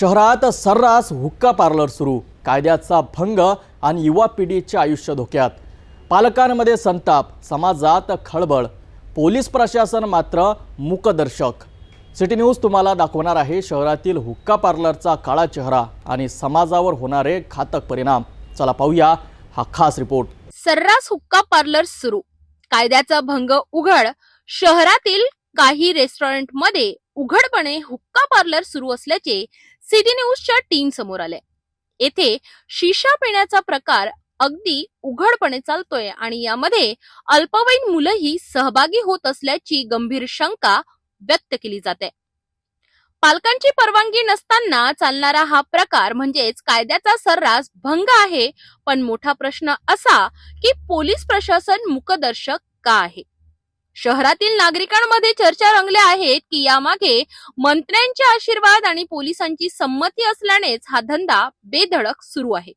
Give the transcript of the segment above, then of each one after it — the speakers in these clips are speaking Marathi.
शहरात सर्रास हुक्का पार्लर सुरू. कायद्याचा भंग आणि युवा पिढीचे आयुष्य धोक्यात. पालकांमध्ये संताप समाजात खळबळ. पोलीस प्रशासन मात्र मूकदर्शक. सिटी न्यूज तुम्हाला दाखवणार आहे शहरातील हुक्का पार्लरचा काळा चेहरा आणि समाजावर होणारे घातक परिणाम. चला पाहूया हा खास रिपोर्ट. सर्रास हुक्का पार्लर सुरू. कायद्याचा भंग उघड. शहरातील काही रेस्टॉरंटमध्ये उघडपणे हुक्का पार्लर सुरू असल्याचे सिटी न्यूजच्या टीम समोर आले येथे शिशा पिण्याचा प्रकार अगदी उघडपणे चालतोय आणि यामध्ये अल्पवयीन मुलंही सहभागी होत असल्याची गंभीर शंका व्यक्त केली जाते. पालकांची परवानगी नसताना चालणारा हा प्रकार म्हणजेच कायद्याचा सर्रास भंग आहे पण मोठा प्रश्न असा की पोलीस प्रशासन मुकदर्शक का आहे? शहरातील नागरिकांमध्ये चर्चा रंगल्या आहेत की यामागे मंत्र्यांचे आशीर्वाद आणि पोलिसांची संमती असल्यानेच हा धंदा बेधडक सुरू आहे.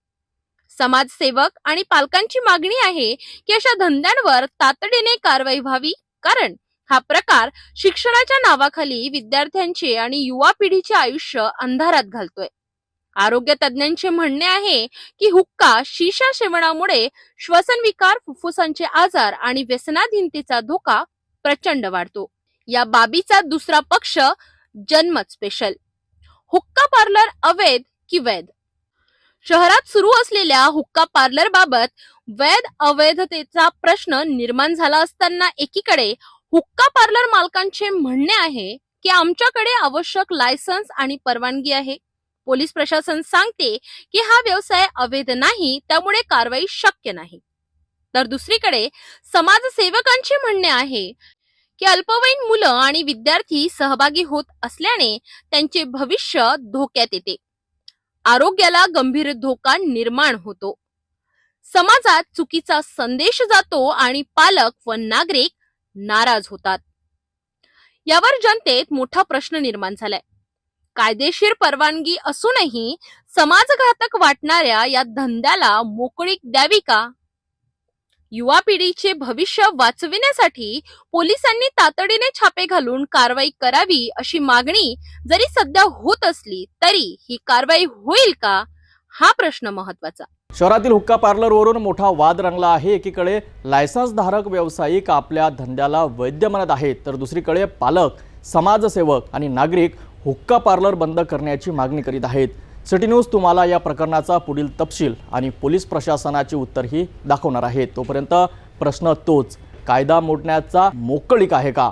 समाजसेवक आणि पालकांची मागणी आहे की अशा धंद्यांवर तातडीने कारवाई व्हावी कारण हा प्रकार शिक्षणाच्या नावाखाली विद्यार्थ्यांचे आणि युवा पिढीचे आयुष्य अंधारात घालतोय. आरोग्य तज्ज्ञांचे म्हणणे आहे की हुक्का शिशा सेवनामुळे श्वसनविकार फुफ्फुसांचे आजार आणि व्यसनाधीनतेचा धोका प्रचंड वाढतो. या बाबीचा दुसरा पक्ष जन्म स्पेशल हुक्का पार्लर अवैध की वैध? शहरात सुरू असलेल्या हुक्का पार्लर बाबत वैध अवैधतेचा प्रश्न निर्माण झाला असताना एकीकडे हुक्का पार्लर मालकांचे म्हणणे आहे की आमच्याकडे आवश्यक लायसन्स आणि परवानगी आहे. पोलीस प्रशासन सांगते की हा व्यवसाय अवैध नाही त्यामुळे कारवाई शक्य नाही. तर दुसरीकडे समाजसेवकांचे म्हणणे आहे की अल्पवयीन मुलं आणि विद्यार्थी सहभागी होत असल्याने त्यांचे भविष्य धोक्यात येते. आरोग्याला गंभीर धोका निर्माण होतो. समाजात चुकीचा संदेश जातो आणि पालक व नागरिक नाराज होतात. यावर जनतेत मोठा प्रश्न निर्माण झालाय. कायदेशीर परवानगी असूनही समाजघातक वाटणाऱ्या या धंद्याला मोकळीक द्यावी का? युवा पिढीचे भविष्य वाचविण्यासाठी पोलिसांनी तातडीने छापे घालून कारवाई करावी अशी मागणी जरी सध्या होत असली तरी ही कारवाई होईल का? हा प्रश्न महत्त्वाचा शहरातील हुक्का पार्लरवरून मोठा वाद रंगला आहे. एकीकडे लायसन्स धारक व्यावसायिक आपल्या धंद्याला वैद्य म्हणत आहेत तर दुसरीकडे पालक समाजसेवक आणि नागरिक हुक्का पार्लर बंद करण्याची मागणी करीत आहेत. सिटी न्यूज तुम्हाला या प्रकरणाचा पुढील तपशील आणि पोलीस प्रशासनाचे उत्तरही दाखवणार आहेत तोपर्यंत प्रश्न तोच. कायदा मोडण्याचा मोकळीक आहे का?